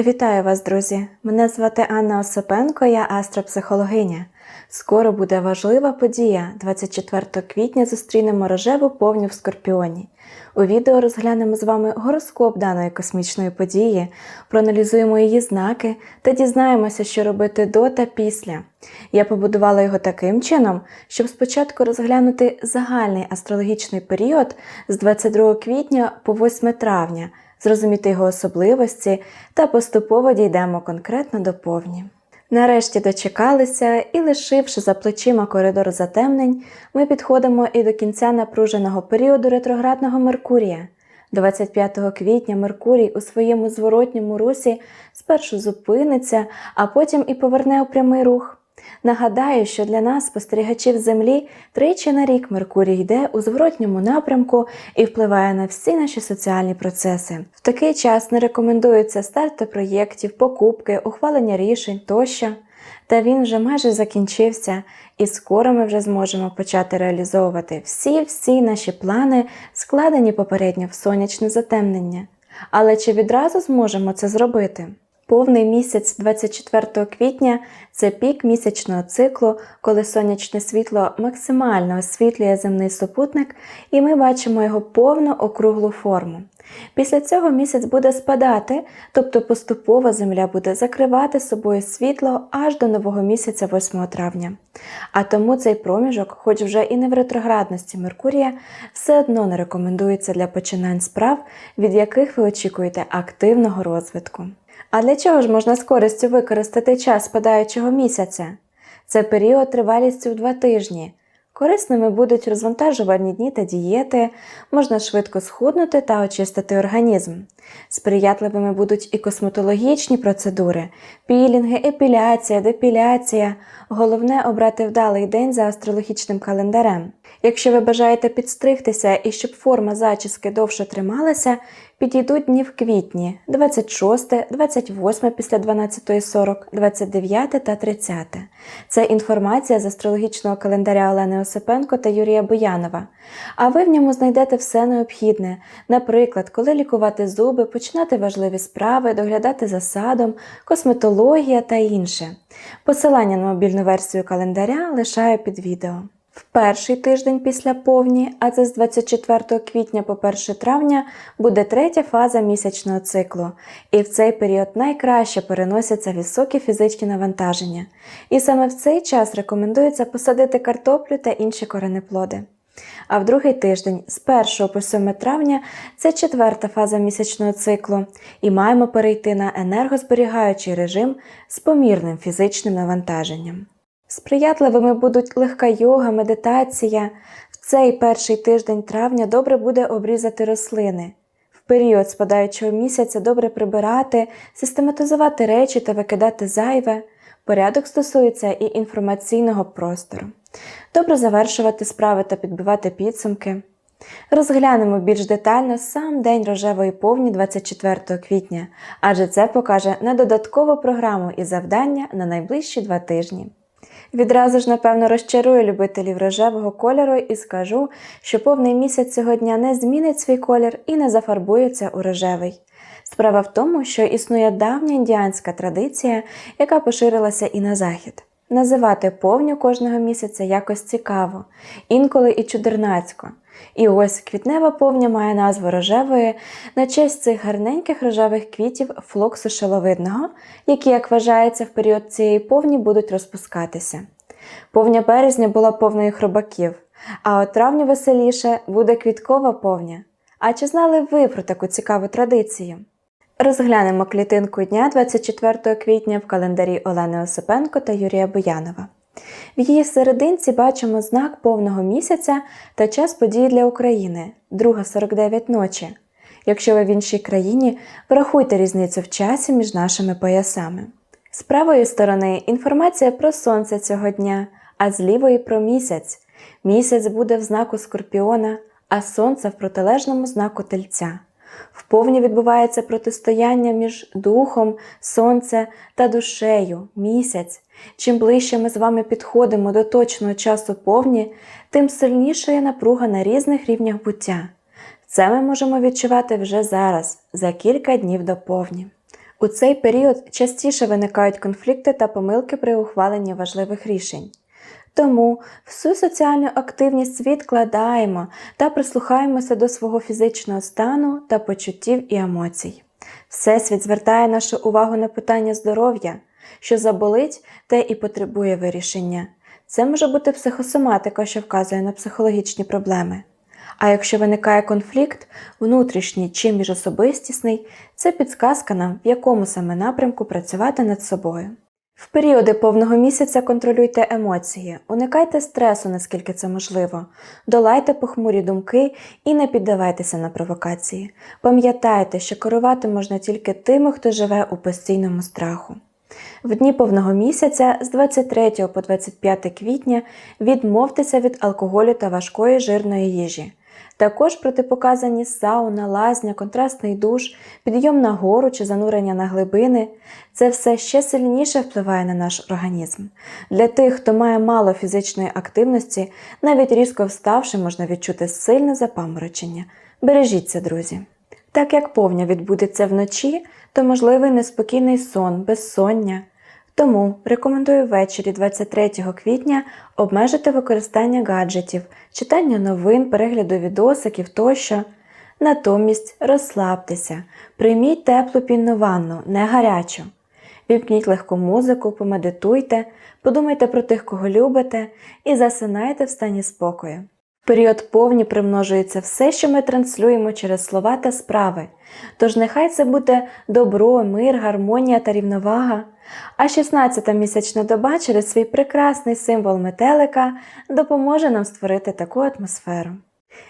Вітаю вас, друзі! Мене звати Анна Осипенко, я астропсихологиня. Скоро буде важлива подія. 24 квітня зустрінемо рожеву повню в Скорпіоні. У відео розглянемо з вами гороскоп даної космічної події, проаналізуємо її знаки та дізнаємося, що робити до та після. Я побудувала його таким чином, щоб спочатку розглянути загальний астрологічний період з 22 квітня по 8 травня зрозуміти його особливості та поступово дійдемо конкретно до повні. Нарешті дочекалися і, лишивши за плечима коридор затемнень, ми підходимо і до кінця напруженого періоду ретроградного Меркурія. 25 квітня Меркурій у своєму зворотньому русі спершу зупиниться, а потім і поверне у прямий рух. Нагадаю, що для нас, спостерігачів Землі, тричі на рік Меркурій йде у зворотньому напрямку і впливає на всі наші соціальні процеси. В такий час не рекомендуються старти проєктів, покупки, ухвалення рішень тощо. Та він вже майже закінчився, і скоро ми вже зможемо почати реалізовувати всі-всі наші плани, складені попередньо в сонячне затемнення. Але чи відразу зможемо це зробити? Повний місяць 24 квітня це пік місячного циклу, коли сонячне світло максимально освітлює земний супутник, і ми бачимо його повну округлу форму. Після цього місяць буде спадати, тобто поступово Земля буде закривати собою світло аж до нового місяця 8 травня. А тому цей проміжок, хоч вже і не в ретроградності Меркурія, все одно не рекомендується для починань справ, від яких ви очікуєте активного розвитку. А для чого ж можна з користю використати час спадаючого місяця? Це період тривалістю в два тижні. Корисними будуть розвантажувальні дні та дієти, можна швидко схуднути та очистити організм. Сприятливими будуть і косметологічні процедури, пілінги, епіляція, депіляція. Головне обрати вдалий день за астрологічним календарем. Якщо ви бажаєте підстригтися і щоб форма зачіски довше трималася, підійдуть дні в квітні 26, 28 після 12.40, 29 та 30. Це інформація з астрологічного календаря Олени Осипенко та Юрія Боянова. А ви в ньому знайдете все необхідне, наприклад, коли лікувати зуби, починати важливі справи, доглядати за садом, косметологія та інше. Посилання на мобільну версію календаря лишаю під відео. В перший тиждень після повні, а це з 24 квітня по 1 травня, буде третя фаза місячного циклу, і в цей період найкраще переносяться високі фізичні навантаження. І саме в цей час рекомендується посадити картоплю та інші коренеплоди. А в другий тиждень, з 1 по 7 травня, це четверта фаза місячного циклу, і маємо перейти на енергозберігаючий режим з помірним фізичним навантаженням. Сприятливими будуть легка йога, медитація. В цей перший тиждень травня добре буде обрізати рослини. В період спадаючого місяця добре прибирати, систематизувати речі та викидати зайве. Порядок стосується і інформаційного простору. Добре завершувати справи та підбивати підсумки. Розглянемо більш детально сам день рожевої повні 24 квітня, адже це покаже на додаткову програму і завдання на найближчі два тижні. Відразу ж, напевно, розчарую любителів рожевого кольору і скажу, що повний місяць цього дня не змінить свій колір і не зафарбується у рожевий. Справа в тому, що існує давня індіанська традиція, яка поширилася і на захід. Називати повню кожного місяця якось цікаво, інколи і чудернацько. І ось квітнева повня має назву рожевої на честь цих гарненьких рожевих квітів флоксу шиловидного, які, як вважається, в період цієї повні будуть розпускатися. Повня березня була повною хробаків, а от травню веселіше буде квіткова повня. А чи знали ви про таку цікаву традицію? Розглянемо клітинку дня 24 квітня в календарі Олени Осипенко та Юрія Боянова. В її серединці бачимо знак повного місяця та час подій для України 2.49 ночі. Якщо ви в іншій країні, врахуйте різницю в часі між нашими поясами. З правої сторони інформація про сонце цього дня, а з лівої про місяць. Місяць буде в знаку скорпіона, а сонце в протилежному знаку тельця. Вповні відбувається протистояння між духом, сонце та душею, місяць. Чим ближче ми з вами підходимо до точного часу повні, тим сильніша є напруга на різних рівнях буття. Це ми можемо відчувати вже зараз, за кілька днів до повні. У цей період частіше виникають конфлікти та помилки при ухваленні важливих рішень. Тому всю соціальну активність відкладаємо та прислухаємося до свого фізичного стану та почуттів і емоцій. Всесвіт звертає нашу увагу на питання здоров'я, що заболить, те і потребує вирішення. Це може бути психосоматика, що вказує на психологічні проблеми. А якщо виникає конфлікт, внутрішній чи міжособистісний, це підсказка нам, в якому саме напрямку працювати над собою. В періоди повного місяця контролюйте емоції, уникайте стресу, наскільки це можливо, долайте похмурі думки і не піддавайтеся на провокації. Пам'ятайте, що керувати можна тільки тими, хто живе у постійному страху. В дні повного місяця з 23 по 25 квітня відмовтеся від алкоголю та важкої жирної їжі. Також протипоказані сауна, лазня, контрастний душ, підйом на гору чи занурення на глибини. Це все ще сильніше впливає на наш організм. Для тих, хто має мало фізичної активності, навіть різко вставши, можна відчути сильне запаморочення. Бережіться, друзі. Так як повня відбудеться вночі, то можливий неспокійний сон, безсоння. Тому рекомендую ввечері 23 квітня обмежити використання гаджетів, читання новин, перегляду відосиків тощо. Натомість розслабтеся, прийміть теплу пінну ванну, не гарячу. Вімкніть легку музику, помедитуйте, подумайте про тих, кого любите, і засинайте в стані спокою. Період повні примножується все, що ми транслюємо через слова та справи. Тож нехай це буде добро, мир, гармонія та рівновага. А 16-та місячна доба через свій прекрасний символ метелика допоможе нам створити таку атмосферу.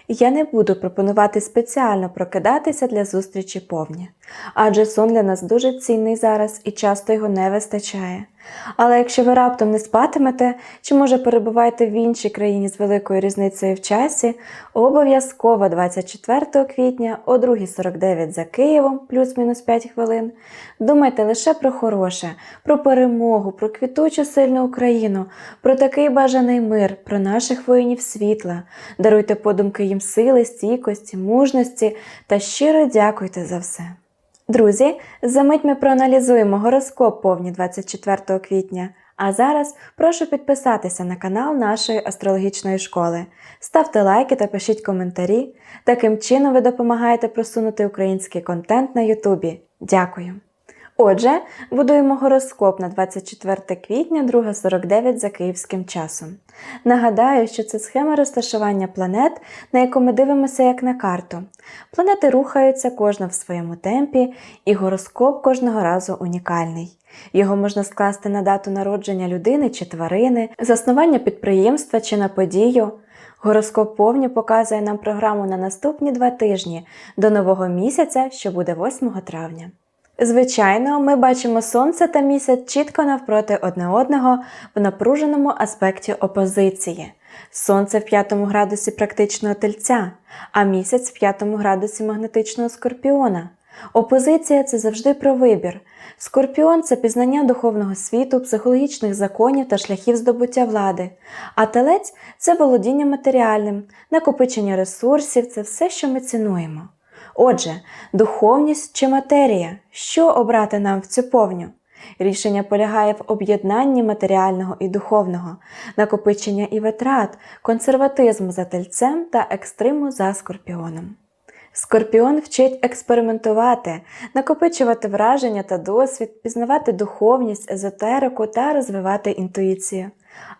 Я не буду пропонувати спеціально прокидатися для зустрічі повні, адже сон для нас дуже цінний зараз і часто його не вистачає. Але якщо ви раптом не спатимете, чи може перебуваєте в іншій країні з великою різницею в часі, обов'язково 24 квітня о 2.49 за Києвом плюс-мінус 5 хвилин. Думайте лише про хороше, про перемогу, про квітучу сильну Україну, про такий бажаний мир, про наших воїнів світла. Даруйте подумки їм сили, стійкості, мужності та щиро дякуйте за все. Друзі, за мить ми проаналізуємо гороскоп повні 24 квітня. А зараз прошу підписатися на канал нашої астрологічної школи. Ставте лайки та пишіть коментарі. Таким чином ви допомагаєте просунути український контент на Ютубі. Дякую! Отже, будуємо гороскоп на 24 квітня 2.49 за київським часом. Нагадаю, що це схема розташування планет, на яку ми дивимося як на карту. Планети рухаються кожна в своєму темпі, і гороскоп кожного разу унікальний. Його можна скласти на дату народження людини чи тварини, заснування підприємства чи на подію. Гороскоп повні показує нам програму на наступні два тижні до нового місяця, що буде 8 травня. Звичайно, ми бачимо сонце та місяць чітко навпроти одне одного в напруженому аспекті опозиції. Сонце в п'ятому градусі практичного тельця, а місяць в п'ятому градусі магнетичного скорпіона. Опозиція це завжди про вибір. Скорпіон це пізнання духовного світу, психологічних законів та шляхів здобуття влади. А телець це володіння матеріальним, накопичення ресурсів це все, що ми цінуємо. Отже, духовність чи матерія, що обрати нам в цю повню? Рішення полягає в об'єднанні матеріального і духовного, накопичення і витрат, консерватизму за тельцем та екстриму за скорпіоном. Скорпіон вчить експериментувати, накопичувати враження та досвід, пізнавати духовність, езотерику та розвивати інтуїцію.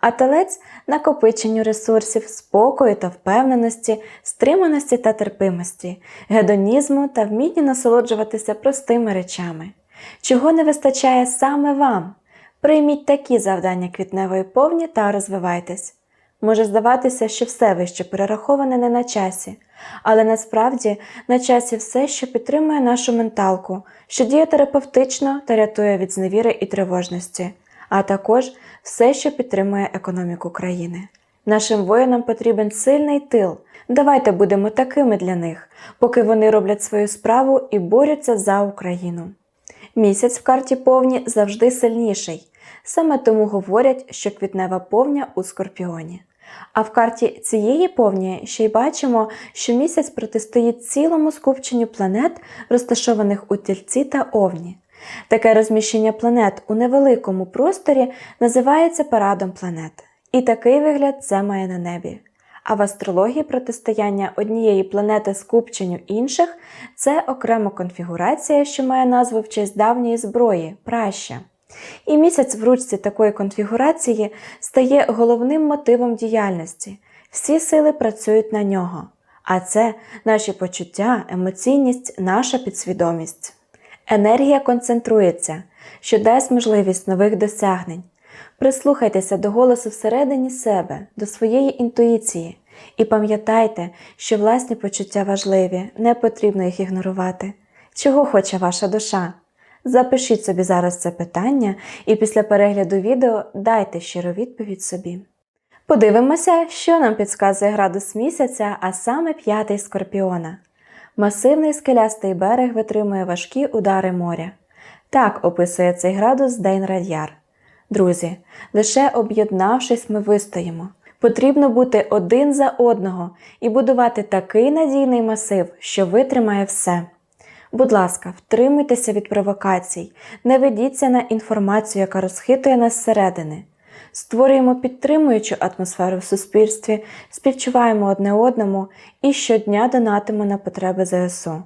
А телець накопиченню ресурсів, спокою та впевненості, стриманості та терпимості, гедонізму та вмінні насолоджуватися простими речами. Чого не вистачає саме вам? Прийміть такі завдання квітневої повні та розвивайтесь. Може здаватися, що все вище перераховане не на часі, але насправді на часі все, що підтримує нашу менталку, що діє терапевтично та рятує від зневіри і тривожності, а також все, що підтримує економіку країни. Нашим воїнам потрібен сильний тил. Давайте будемо такими для них, поки вони роблять свою справу і борються за Україну. Місяць в карті повні завжди сильніший. Саме тому говорять, що квітнева повня у скорпіоні. А в карті цієї повні ще й бачимо, що місяць протистоїть цілому скупченню планет, розташованих у тільці та овні. Таке розміщення планет у невеликому просторі називається парадом планет. І такий вигляд це має на небі. А в астрології протистояння однієї планети скупченню інших це окрема конфігурація, що має назву в честь давньої зброї праща. І місяць в ручці такої конфігурації стає головним мотивом діяльності. Всі сили працюють на нього. А це наші почуття, емоційність, наша підсвідомість. Енергія концентрується, що дасть можливість нових досягнень. Прислухайтеся до голосу всередині себе, до своєї інтуїції, і пам'ятайте, що власні почуття важливі, не потрібно їх ігнорувати. Чого хоче ваша душа? Запишіть собі зараз це питання і після перегляду відео дайте щиру відповідь собі. Подивимося, що нам підказує градус місяця, а саме п'ятий скорпіона. Масивний скелястий берег витримує важкі удари моря. Так описує цей градус Дейн Радяр. Друзі, лише об'єднавшись, ми вистоїмо. Потрібно бути один за одного і будувати такий надійний масив, що витримає все. Будь ласка, втримуйтеся від провокацій, не ведіться на інформацію, яка розхитує нас зсередини. Створюємо підтримуючу атмосферу в суспільстві, співчуваємо одне одному і щодня донатимо на потреби ЗСУ.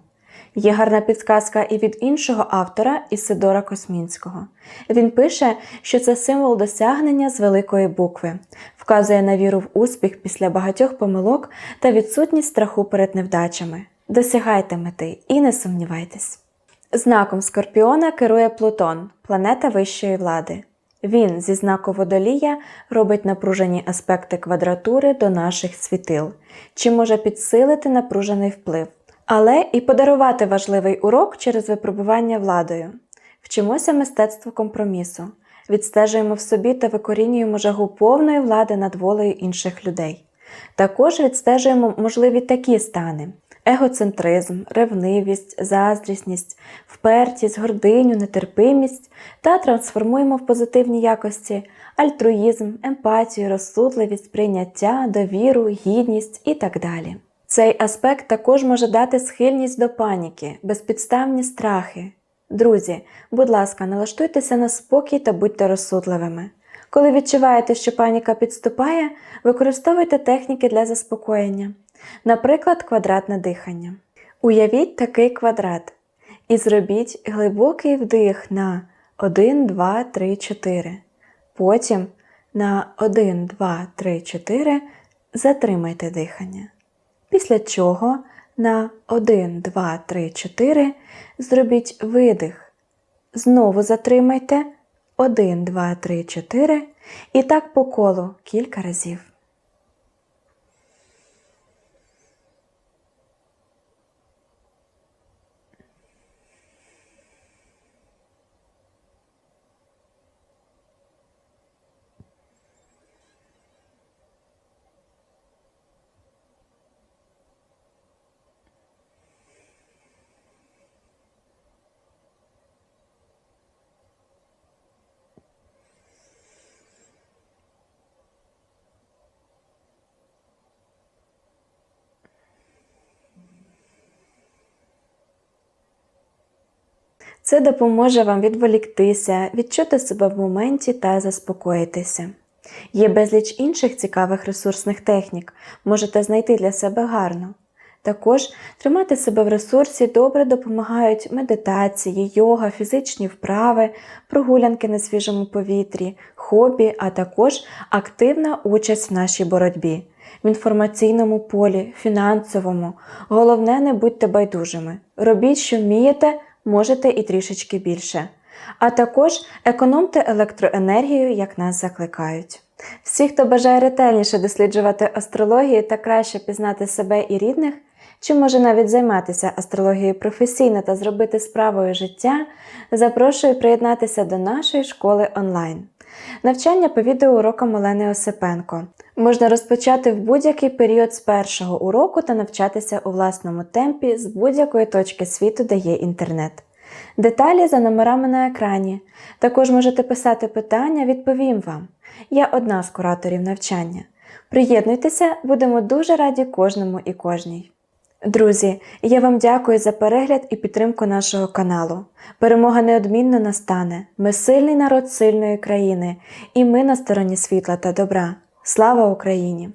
Є гарна підказка і від іншого автора Ісидора Космінського. Він пише, що це символ досягнення з великої букви, вказує на віру в успіх після багатьох помилок та відсутність страху перед невдачами. Досягайте мети і не сумнівайтесь. Знаком Скорпіона керує Плутон, планета вищої влади. Він зі знаку водолія робить напружені аспекти квадратури до наших світил, чи може підсилити напружений вплив, але і подарувати важливий урок через випробування владою. Вчимося мистецтву компромісу, відстежуємо в собі та викорінюємо жагу повної влади над волею інших людей. Також відстежуємо можливі такі стани: егоцентризм, ревнивість, заздрісність, впертість, гординю, нетерпимість та трансформуємо в позитивні якості альтруїзм, емпатію, розсудливість, прийняття, довіру, гідність і так далі. Цей аспект також може дати схильність до паніки, безпідставні страхи. Друзі, будь ласка, налаштуйтеся на спокій та будьте розсудливими. Коли відчуваєте, що паніка підступає, використовуйте техніки для заспокоєння, наприклад, квадратне дихання. Уявіть такий квадрат і зробіть глибокий вдих на 1, 2, 3, 4. Потім на 1, 2, 3, 4 затримайте дихання. Після чого на 1, 2, 3, 4 зробіть видих. Знову затримайте 1, 2, 3, 4 і так по колу кілька разів. Це допоможе вам відволіктися, відчути себе в моменті та заспокоїтися. Є безліч інших цікавих ресурсних технік, можете знайти для себе гарну. Також тримати себе в ресурсі добре допомагають медитації, йога, фізичні вправи, прогулянки на свіжому повітрі, хобі, а також активна участь в нашій боротьбі, в інформаційному полі, фінансовому. Головне, не будьте байдужими. Робіть, що вмієте, можете і трішечки більше. А також економте електроенергію, як нас закликають. Всі, хто бажає ретельніше досліджувати астрологію та краще пізнати себе і рідних, чи може навіть займатися астрологією професійно та зробити справою життя, запрошую приєднатися до нашої школи онлайн. Навчання по відеоурокам Олени Осипенко. Можна розпочати в будь-який період з першого уроку та навчатися у власному темпі з будь-якої точки світу, де є інтернет. Деталі за номерами на екрані. Також можете писати питання, відповім вам. Я одна з кураторів навчання. Приєднуйтеся, будемо дуже раді кожному і кожній. Друзі, я вам дякую за перегляд і підтримку нашого каналу. Перемога неодмінно настане. Ми сильний народ сильної країни, і ми на стороні світла та добра. Слава Україні!